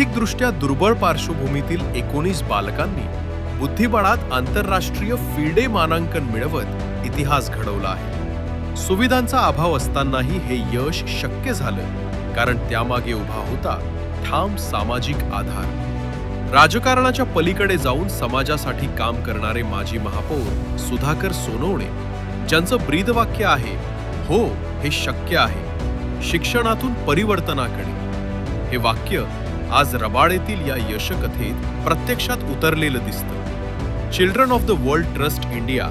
आर्थिकदृष्ट्या दुर्बळ पार्श्वभूमीतील एकोणीस बालकांनी बुद्धिबळात आंतरराष्ट्रीय फिडे मानांकन मिळवत इतिहास घडवला आहे. सुविधांचा अभाव असतानाही हे यश शक्य झालं कारण त्यामागे उभा होता ठाम सामाजिक आधार. राजकारणाच्या पलीकडे जाऊन समाजासाठी काम करणारे माजी महापौर सुधाकर सोनवणे ज्यांचं ब्रीदवाक्य आहे हो हे शक्य आहे. शिक्षणातून परिवर्तनाकडे. हे वाक्य आज रबाळेतील या यशकथेत प्रत्यक्षात उतरलेलं दिसतं. Children of the world trust India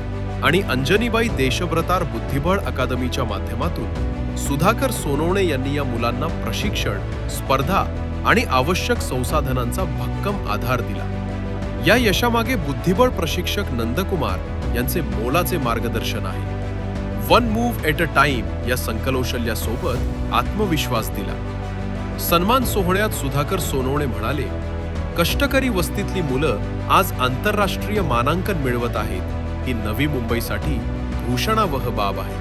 आणि अंजनीबाई देशभ्रतार बुद्धिबळ अकादमीच्या माध्यमातून सुधाकर सोनवणे यांनी या मुलांना प्रशिक्षण स्पर्धा आणि आवश्यक संसाधनांचा भक्कम आधार दिला. या यशामागे बुद्धिबळ प्रशिक्षक नंदकुमार यांचे मोलाचे मार्गदर्शन आहे. One move at a time या संकलोशल्यासोबत आत्मविश्वास दिला. सन्मान सोहळ्यात सुधाकर सोनवणे म्हणाले कष्टकरी वस्तीतली मुलं आज आंतरराष्ट्रीय मानांकन मिळवत आहेत. ही नवी मुंबईसाठी भूषणावह बाब आहे.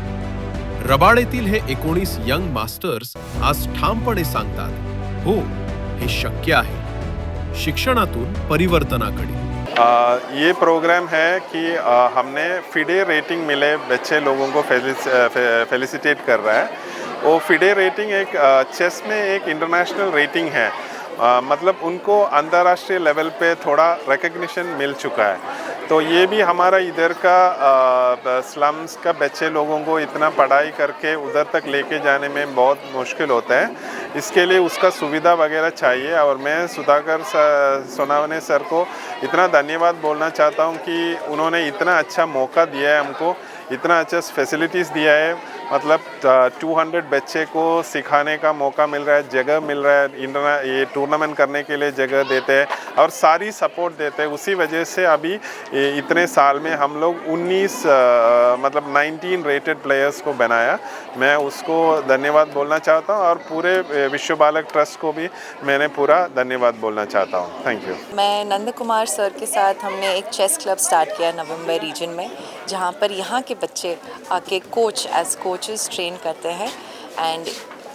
रबाड येथील हे एकोणीस यंग मास्टर्स आज ठामपणे सांगतात हो हे शक्य आहे. शिक्षणातून परिवर्तनाकडे. ये प्रोग्राम है कि आ, हमने फिडे रेटिंग मिले बच्चे लोगों को फेलिसिटेट कर रहा है। वो फिडे रेटिंग एक चेस में एक इंटरनेशनल रेटिंग है। आ, मतलब उनको अंतर्राष्ट्रीय लेवल पे थोड़ा रिकग्निशन मिल चुका है। तो ये भी हमारा इधर का स्लम्स का बच्चे लोगों को इतना पढ़ाई करके उधर तक लेके जाने में बहुत मुश्किल होता है। इसके लिए उसका सुविधा वगैरह चाहिए और मैं सुधाकर सोनावने सर को इतना धन्यवाद बोलना चाहता हूँ कि उन्होंने इतना अच्छा मौका दिया है हमको इतना अच्छा फैसिलिटीज़ दिया है। मतलब टू हंड्रेड बच्चे को सिखाने का मौका मिल रहा है, जगह मिल रहा है, इंटरना, ये टूर्नामेंट करने के लिए जगह देते हैं और सारी सपोर्ट देते हैं। उसी वजह से अभी इतने साल में हम लोग 19 मतलब 19 रेटेड प्लेयर्स को बनाया। मैं उसको धन्यवाद बोलना चाहता हूँ और पूरे विश्व बालक ट्रस्ट को भी मैंने पूरा धन्यवाद बोलना चाहता हूँ। थैंक यू मैं नंद कुमार सर के साथ हमने एक चेस क्लब स्टार्ट किया नवंबर रीजन में, जहाँ पर यहाँ के बच्चे आके कोच एज कोचेस ट्रेन करते हैं। And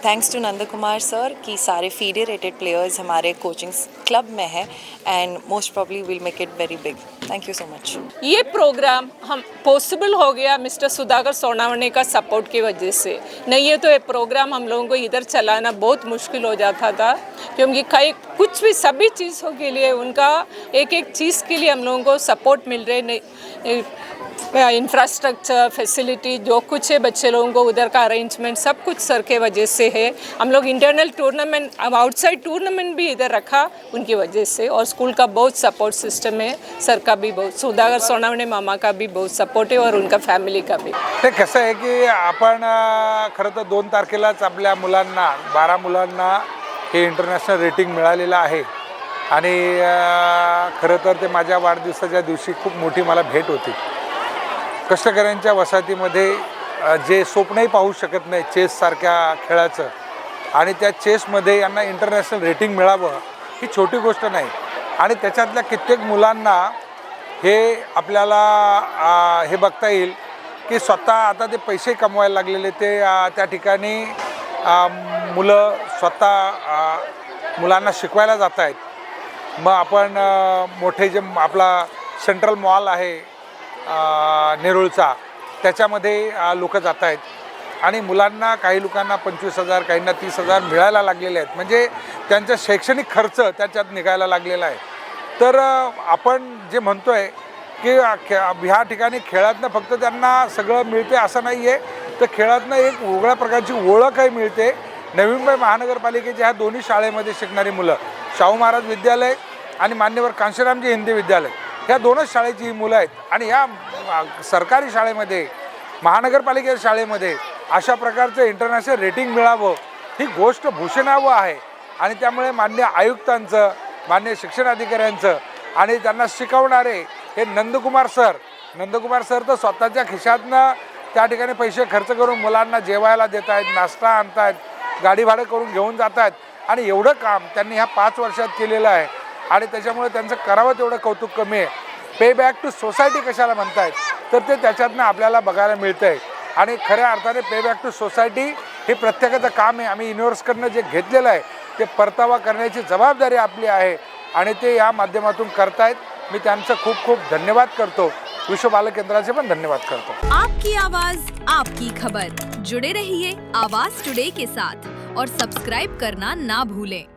thanks to Nand Kumar sir कि सारे फीडे रेटेड प्लेयर्स हमारे कोचिंग क्लब में है। And most probably will make it very big thank you so much ये प्रोग्राम हम पॉसिबल हो गया मिस्टर सुधाकर सोनावणे का सपोर्ट की वजह से। नहीं है तो ये प्रोग्राम हम लोगों को इधर चलाना बहुत मुश्किल हो जाता था। क्योंकि कई, कुछ भी सभी चीज़ों के लिए उनका एक एक चीज़ के लिए हम लोगों को सपोर्ट मिल रहे नहीं इंफ्रास्ट्रक्चर फैसिलिटी जो कुछ है बच्चे लोगों को उधर का अरेंजमेंट सब कुछ सर के वजह से है। हम लोग इंटरनल टूर्नामेंट आउटसाइड टूर्नामेंट भी इधर रखा उनकी वजह से। और स्कूल का बहुत सपोर्ट सिस्टम है सर का भी बहुत सुधाकर सोनावणे मामा का भी बहुत सपोर्ट है और उनका फॅमिली का भी। ते कसं आहे की आपण खरं तर दोन तारखेलाच आपल्या मुलांना बारा मुलांना हे इंटरनॅशनल रेटिंग मिळालेलं आहे. आणि खरं तर ते माझ्या वाढदिवसाच्या दिवशी खूप मोठी मला भेट होती. कष्टकऱ्यांच्या वसाहतीमध्ये जे स्वप्नही पाहू शकत नाही चेससारख्या खेळाचं आणि त्या चेसमध्ये यांना इंटरनॅशनल रेटिंग मिळावं ही छोटी गोष्ट नाही. आणि त्याच्यातल्या कित्येक मुलांना हे आपल्याला हे बघता येईल की स्वतः आता ते पैसे कमवायला लागलेले ते त्या ठिकाणी मुलं स्वतः मुलांना शिकवायला जात आहेत मग आपण मोठे जे आपला सेंट्रल मॉल आहे नेरुळचा. त्याच्यामध्ये लोक जात आहेत आणि मुलांना काही लोकांना पंचवीस हजार काहींना तीस हजार मिळायला लागलेले आहेत. म्हणजे त्यांचा शैक्षणिक खर्च त्याच्यात निघायला लागलेला आहे. तर आपण जे म्हणतो आहे की खे ह्या ठिकाणी खेळातनं फक्त त्यांना सगळं मिळते असं नाही आहे तर खेळातनं एक वेगळ्या प्रकारची ओळखही मिळते. नवी मुंबई महानगरपालिकेच्या ह्या दोन्ही शाळेमध्ये शिकणारी मुलं शाहू महाराज विद्यालय आणि मान्यवर कांशीरामजी हिंदी विद्यालय. ह्या दोनच शाळेची ही मुलं आहेत. आणि ह्या सरकारी शाळेमध्ये महानगरपालिकेच्या शाळेमध्ये अशा प्रकारचं इंटरनॅशनल रेटिंग मिळावं ही गोष्ट भूषणावं आहे. आणि त्यामुळे मान्य आयुक्तांचं मान्य शिक्षण अधिकाऱ्यांचं आणि त्यांना शिकवणारे हे नंदकुमार सर नंदकुमार सर तर स्वतःच्या खिशातनं त्या ठिकाणी पैसे खर्च करून मुलांना जेवायला देत आहेत नाश्ता आणत आहेत गाडी भाडं करून घेऊन जात आहेत आणि एवढं काम त्यांनी ह्या पाच वर्षात केलेलं आहे. आणि त्याच्यामुळे त्यांचं करावं तेवढं कौतुक कमी आहे. पे बॅक टू सोसायटी कशाला म्हणतायत? तर ते त्याच्यातनं आपल्याला बघायला मिळतं आहे आणि खऱ्या अर्थाने पे बॅक टू सोसायटी हे प्रत्येकाचं काम आहे. आम्ही युनिव्हर्सकडनं जे घेतलेलं आहे ते परतावा करण्याची जबाबदारी आपली आहे. आणि ते या माध्यमातून करतायत. मी त्यांचं खूप खूप धन्यवाद करतो. विश्व बालक केंद्राचे पण धन्यवाद करतो. आपकी आवाज आपकी खबर. जुड़े रहिए आवाज टुडे के साथ और सब्सक्राइब करना ना भूलें।